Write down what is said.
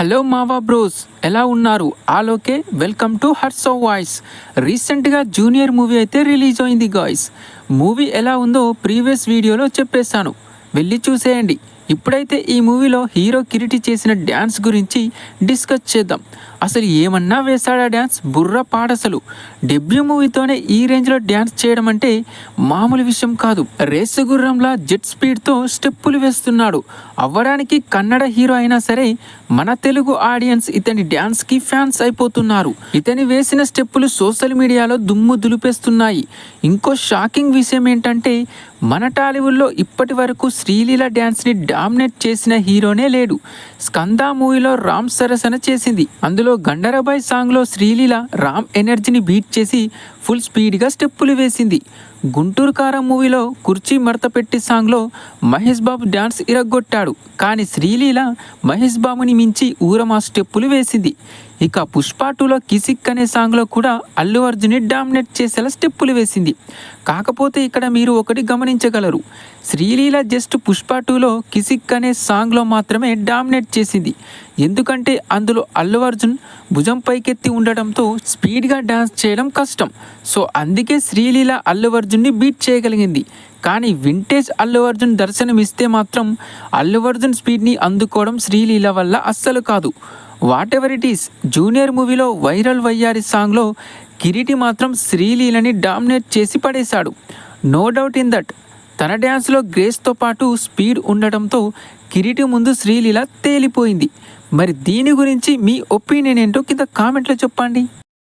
Hello మావా bros ఎలా ఉన్నారు? ఆలోకే వెల్కమ్ టు హర్సో వాయిస్. రీసెంట్గా జూనియర్ మూవీ అయితే రిలీజ్ అయింది గాయ్స్. మూవీ ఎలా ఉందో ప్రీవియస్ వీడియోలో చెప్పేశాను. వెళ్ళి చూసేయండి. ఇప్పుడైతే ఈ మూవీలో హీరో కిరీటి చేసిన డ్యాన్స్ గురించి డిస్కస్ చేద్దాం. అసలు ఏమన్నా వేశాడా డ్యాన్స్? బుర్ర పాడసలు. డెబ్యూ మూవీతోనే ఈ రేంజ్లో డ్యాన్స్ చేయడం అంటే మామూలు విషయం కాదు. రేసు గుర్రంలా జెట్ స్పీడ్తో స్టెప్పులు వేస్తున్నాడు. అవ్వడానికి కన్నడ హీరో అయినా సరే మన తెలుగు ఆడియన్స్ ఇతని డ్యాన్స్కి ఫ్యాన్స్ అయిపోతున్నారు. ఇతని వేసిన స్టెప్పులు సోషల్ మీడియాలో దుమ్ము దులిపేస్తున్నాయి. ఇంకో షాకింగ్ విషయం ఏంటంటే మన టాలీవుడ్లో ఇప్పటి వరకు శ్రీలీల డ్యాన్స్ని డామినేట్ చేసిన హీరోనే లేడు. స్కంద మూవీలో రామ్ సరసన చేసింది. అందులో గండరబాయ్ సాంగ్లో శ్రీలీల రామ్ ఎనర్జీని బీట్ చేసి ఫుల్ స్పీడ్గా స్టెప్పులు వేసింది. గుంటూరు కారం మూవీలో కుర్చీ మడత పెట్టి సాంగ్లో మహేష్ బాబు డ్యాన్స్ ఇరగొట్టాడు. కానీ శ్రీలీల మహేష్ బాబుని మించి ఊరమా స్టెప్పులు వేసింది. ఇక పుష్ప టూలో కిసిక్ అనే సాంగ్లో కూడా అల్లు అర్జున్ని డామినేట్ చేసేలా స్టెప్పులు వేసింది. కాకపోతే ఇక్కడ మీరు ఒకటి గమనించగలరు. శ్రీలీల జస్ట్ పుష్ప టూలో కిసిక్ అనే సాంగ్లో మాత్రమే డామినేట్ చేసింది. ఎందుకంటే అందులో అల్లు అర్జున్ భుజం పైకెత్తి ఉండడంతో స్పీడ్గా డాన్స్ చేయడం కష్టం. సో అందుకే శ్రీలీల అల్లు అర్జున్ని బీట్ చేయగలిగింది. కానీ వింటేజ్ అల్లు అర్జున్ దర్శనం ఇస్తే మాత్రం అల్లు అర్జున్ స్పీడ్ని అందుకోవడం శ్రీలీల వల్ల అస్సలు కాదు. Whatever it is junior మూవీలో వైరల్ వయ్యారి సాంగ్లో కిరీటి మాత్రం శ్రీలీలని డామినేట్ చేసి పడేశాడు. నో డౌట్ ఇన్ దట్ తన డ్యాన్స్లో గ్రేస్తో పాటు స్పీడ్ ఉండటంతో కిరీటి ముందు శ్రీలీల తేలిపోయింది. మరి దీని గురించి మీ ఒపీనియన్ ఏంటో కింద కామెంట్లో చెప్పండి.